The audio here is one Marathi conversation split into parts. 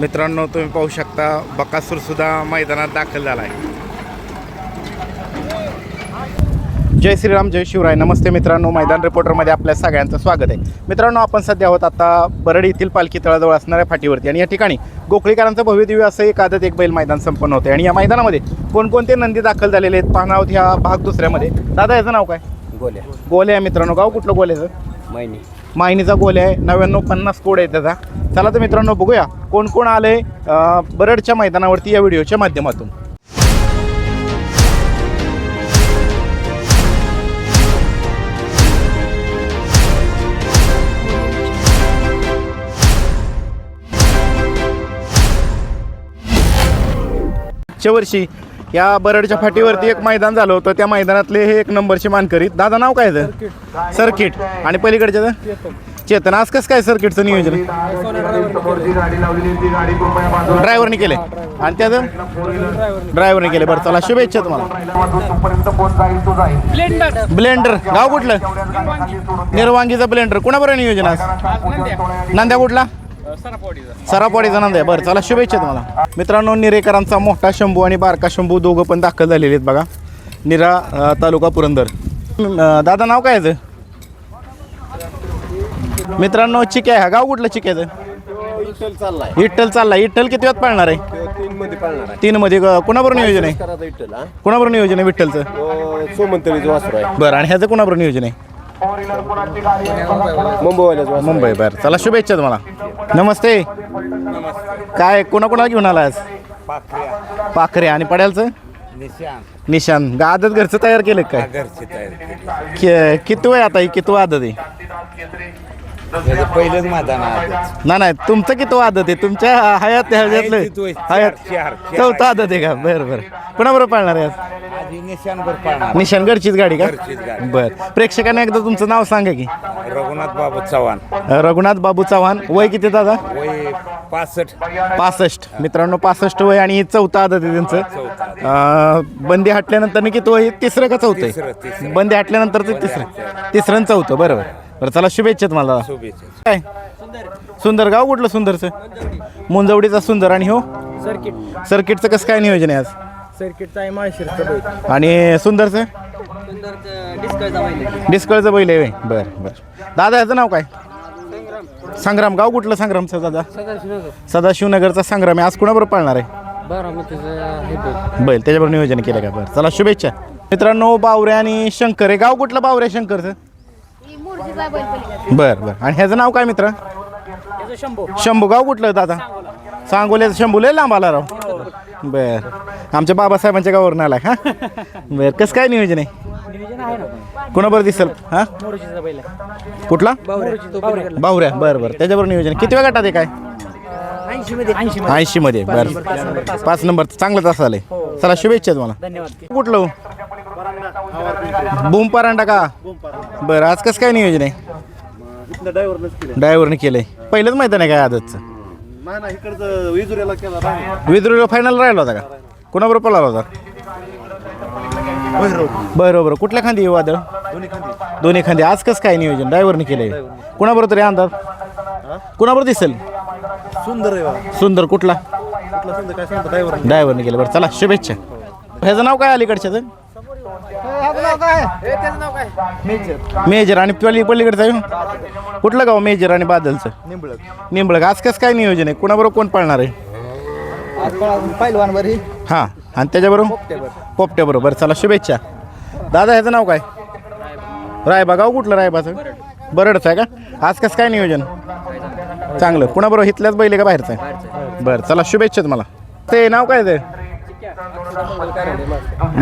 मित्रांनो तुम्ही पाहू शकता बकासूर सुद्धा मैदानात दाखल झाला आहे जय श्रीराम जय शिवराय. नमस्ते मित्रांनो मैदान रिपोर्टरमध्ये आपल्या सगळ्यांचं स्वागत आहे. मित्रांनो आपण सध्या आहोत आता बरड येथील पालखी तळाजवळ असणाऱ्या फाटीवरती. आणि या ठिकाणी गोखळीकरांचं भव्य दिव्य असं एक आदत एक बैल मैदान संपन्न होते आणि या मैदानामध्ये कोणकोणते नंदी दाखल झालेले आहेत? पाहणार ह्या भाग दुसऱ्यामध्ये. दादा याचं नाव काय? गोल्या. गोले आहे मित्रांनो. गाव कुठलं गोल्याचं? महिने मायनीचा गोल आहे. नव्याण्णव पन्नास कोड आहे त्याचा. चला तर मित्रांनो बघूया कोण कोण आले बरडच्या मैदानावरती या व्हिडिओच्या माध्यमातून. च्या वर्षी या बरडच्या फाटीवरती एक मैदान झालं होतं. त्या मैदानातले हे एक नंबरचे मानकरी. दादा नाव काय आहे? सर्किट. आणि पलीकडच्या चेतन. आज कसं काय सर्किटचं नियोजन? ड्रायव्हरने केले. आणि त्याचं? ड्रायव्हरने केले. बरं चला शुभेच्छा तुम्हाला. ब्लेंडर. गाव कुठलं? निर्वांगीचा ब्लेंडर. कुणाबरोबर नियोजन आज? नांद्या कुठला? सरापवाडीचा नंद आहे. बरं चला शुभेच्छा तुम्हाला. मित्रांनो निरेकरांचा मोठा शंभू आणि बारका शंभू दोघं पण दाखल झालेले आहेत बघा. निरा तालुका पुरंदर. दादा नाव काय याचं? मित्रांनो चिक्या आहे. हा गाव कुठलं चिक्याचं चाललाय. इट्टल चालला इट्टल किती वेळात पाळणार आहे? तीन मध्ये कुणाबरोबर नियोजन आहे? कुणाबरोबर नियोजन आहे विठ्ठलचं? सोमंतरीचं वासरू आहे. बरं आणि ह्याचं कुणाबरोबर नियोजन आहे? मुंबईवाल्याचं मुंबई बरं चला शुभेच्छा तुम्हाला. नमस्ते. काय कोणाकोणाला घेऊन आला आज पाखरे आणि पड्यालचं? निशान आदत घरचं तयार केलं का काय? किती वय आता ही किती आदत आहे? पहिलंच ना नाही तुमचं किती आदत आहे? तुमच्या हयात हयात. चौथं आदत आहे का? बरं बरं. कोणाबरोबर पाळणार आहे निशाणभर पाळणार गाडी का? घरचीच गाडी. बरं. प्रेक्षकांना एकदा तुमचं नाव सांगा की. रघुनाथ बाबू चव्हाण. रघुनाथ बाबू चव्हाण. वय किती दादा? वय पासष्ट. पासष्ट. मित्रांनो पासष्ट वय आणि चौथं आदत आहे त्यांचं. अं, बंदी हटल्यानंतर किती वय तिसरं का चौथं तिसरं, आहे? तिसरं. बंदी हटल्यानंतर ते तिसरं. तिसरं आणि चौथं बरोबर. बरं चला शुभेच्छा तुम्हाला. शुभेच्छा. काय? सुंदर गाव कुठलं सुंदरचं? मुंजवडीचा सुंदर आणि हो? सर्किट. सर्किटचं कसं काय नियोजन आहे आज? सर्किटचा आहे माळशिरचा बैल. आणि सुंदरचं? डिस्कळचं बैल आहे. होय. बरं बरं. दादा याचं नाव काय? संग्राम. गाव कुठलं संग्रामचं दादा? सदाशिवनगरचा संग्राम आहे. आज कुणाबरोबर पाळणार आहे? हे बैल. बैल त्याच्याबरोबर नियोजन केलं का? बरं चला शुभेच्छा. मित्रांनो बावरे आणि शंकर आहे. गाव कुठलं बावरे शंकरचं? बरं बरं. आणि ह्याचं नाव काय मित्र? शंभू. गाव कुठलं दादा? सांगोल्याचं शंभू. लय लांब आला राव. बर. आमच्या बाबासाहेबांच्या गावावरून आलाय हा? बर कसं काय नियोजन आहे? नियोजन आहे ना कोणाबरोबर दिसेल? हा? बैल कुठला? बावऱ्या. बरं बरं. त्याच्याबरोबर नियोजन किती वेळ गटात आहे काय? ऐंशी मध्ये ऐंशी मध्ये ऐंशी मध्ये बरं पाच नंबर. चांगलं तास आलंय चला शुभेच्छा तुम्हाला. धन्यवाद. कुठलं बूम परांडा का? बरं आज कसं काय नियोजन आहे? ड्रायव्हरने केलंय. पहिलंच मैदान आहे काय विदुरीला फायनल राहिला होता का? कोणाबरोबर पळाला होता? बरं बरं कुठल्या खांदी आहे वादळ? दोन्ही खांदी. आज कसं काय नियोजन? ड्रायव्हरने केलंय. कोणाबरोबर तरी अंदाज कोणाबरोबर दिसेल? सुंदर सुंदर कुठला? ड्रायव्हरने. केलं बरं चला शुभेच्छा. ह्याचं नाव काय अलीकडच्याचं? मेजर आणि पली पलीकडचं आहे. कुठलं गाव मेजर आणि बादलचं? निंबळक. निंबळक आज कसं काय नियोजन आहे? कुणाबरोबर कोण पाळणार आहे? पहिलवानवर ही. हां आणि त्याच्याबरोबर? पोपट्याबरोबर चला शुभेच्छा. दादा ह्याचं नाव काय? रायबा. गाव कुठलं रायबाचं? बरडचं आहे का? आज कसं काय नियोजन? चांगलं. कुणाबरोबर? इथल्याच बैल का बाहेरचं आहे? बरं चला शुभेच्छा तुम्हाला. ते नाव काय ते?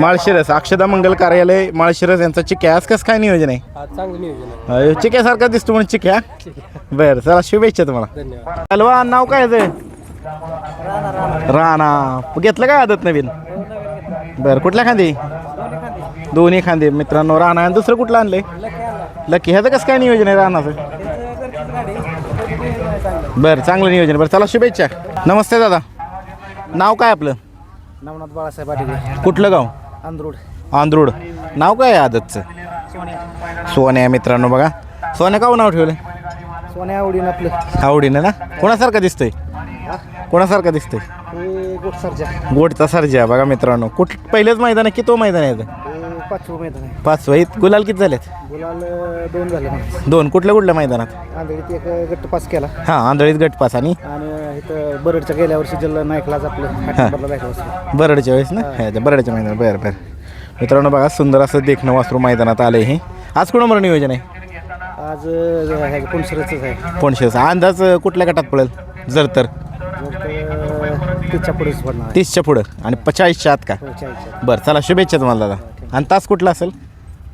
माळशिरस अक्षदा मंगल कार्यालय माळशिरस यांचा चिक्या आज कसं काय नियोजन आहे? चांगलं नियोजन आहे. अयो, चिक्यासारखा दिसतो म्हणून चिक्या बरं चला शुभेच्छा तुम्हाला. हलवा नाव काय आहे ते? राणा. घेतलं काय आदत नवीन? बरं कुठल्या खांदी? दोन्ही खांदे. मित्रांनो राणा आणि दुसरं कुठलं आणलंय? लकी. ह्याचं कसं काय नियोजन आहे राणाचं? बरं चांगलं नियोजन. बरं चला शुभेच्छा. नमस्ते दादा. नाव काय आपलं? नवनाथ बाळासाहेब पाटील कुठलं गाव? अंद्रूड आंध्रुड. नाव काय आहे आदतचं? सोन्या मित्रांनो बघा. सोन्या काव नाव ठेवलं सोन्या आवडीनं आपलं. आवडीनं ना? कोणासारखं दिसतोय? कोणासारखा दिसतोय? हे गोट सरजा गोडचा सर्जा बघा मित्रांनो. कुठ पहिलेच मैदान आहे की तो मैदान आहे पाचवं मैदान आहे. पाचवं इत गुलाल किती झालेत? गुलाल अं, दोन झाले. दोन. कुठल्या कुठल्या मैदानात? आंधळीत एक गट्ट पास केला. हां आंधळीत गटपास आणि? आणि इथं बरडच्या गेल्या वर्षी जल नाईकलाच आपलं जायचं होतं बरडच्या वेळेस ना? ह्याच्या बरडच्या मैदानात. बरं बरं. मित्रांनो बघा सुंदर असं देखणं वासरू मैदानात आले हे. आज कोणाबरोबर नियोजन आहे? आज कोणसरच आहे. पोणशेचा अंदाज अं, कुठल्या गटात पडेल? जर तर. जर तर तिच्या पुढेच पडणार. आहे तीसच्या पुढं. आणि पचाळीसच्या आत का? हो, चाळीसच्या. बरं चला शुभेच्छा तुम्हाला दादा. आणि तास कुठला असेल?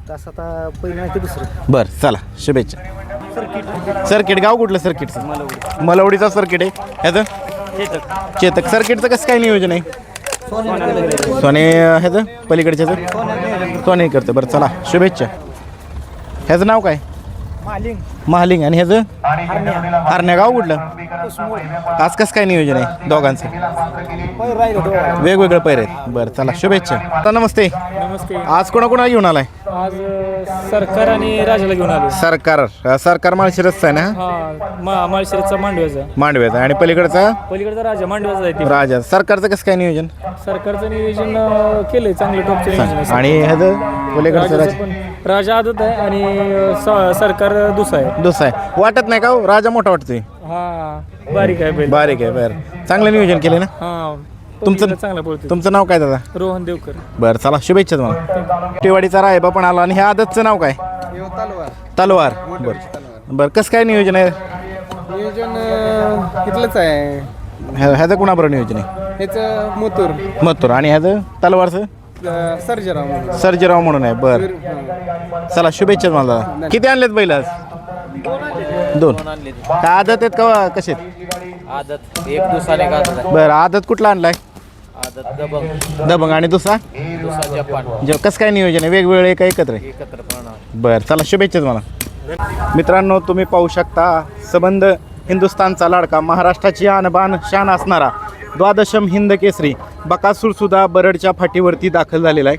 तास आता पहिलं नाही ते दुसरं. बरं चला शुभेच्छा. सर्किट गाव कुठलं सर्किटचं मलवडीचा सर्किट आहे. ह्याचं? चेतक. सर्किटचं कसं काय नियोजन आहे? सोने ह्याचं? पलीकडच्याचं? सोने करतं. बरं चला शुभेच्छा. ह्याचं नाव काय? महालिंग आणि ह्याचं हरण्या. गाव कुठलं? आज कसं काय नियोजन आहे? दोघांचं. वेगवेगळे पैर आहेत. बरं चला शुभेच्छा. आता नमस्ते. नमस्ते. आज कोणाकोणा घेऊन आलाय? आज सरकार आणि राजाला घेऊन आलो सरकार. सरकार माळशिरसचा आहे ना? हा मा माळशिरसचा मांडव्याचा. मांडव्याचा. आणि पलीकडचा? पलीकडचा राजा मांडव्याचा आहे ते. राजा. सरकारचं कसं काय नियोजन? सरकारचं नियोजन केलंय चांगलं टॉपचं. आणि ह्याचं? पलीकडचं राजा? आदत आहे आणि सरकार दुसरा आहे. दुसरा आहे. वाटत नाही का हो? राजा मोठा वाटतोय. हा बारीक आहे बैल. बारीक आहे बरं. चांगलं नियोजन केलं ना? हा तुमचं- तुमचं चांगला बोलतो तुमचं नाव काय दादा? रोहन देवकर. बरं चला शुभेच्छा तुम्हाला. टिवाडीचा रायबा पण आला आणि ह्या आदतचं नाव काय? तलवार. बरं. बरं कसं काय नियोजन आहे? नियोजन इथलंच आहे. ह्या- ह्याचं कुणाबरोबर नियोजन आहे? ह्याचं मोतूर. मथुर आणि ह्याचं तलवारचं? सर्जराव म्हणून. सर्जीराव म्हणून आहे बरं. चला शुभेच्छा तुम्हाला दादा. किती आणलेत बैल आज? दोन. काय आदत आहेत का कसे आदत. एक आदत आहे. बरं आदत कुठला आणलाय? आदत दबंग. दबंग. आणि दुसरा? दुसरा जपान. जे कसं काय नियोजन आहे? वेगवेगळे का एकत्र आहे? एकत्र पडणार बरं चला शुभेच्छा तुम्हाला. मित्रांनो तुम्ही पाहू शकता संबंध हिंदुस्थानचा लाडका महाराष्ट्राची आणबान शान असणारा द्वादशम हिंद केसरी बकासूर सुद्धा बरडच्या फाटीवरती दाखल झालेला आहे.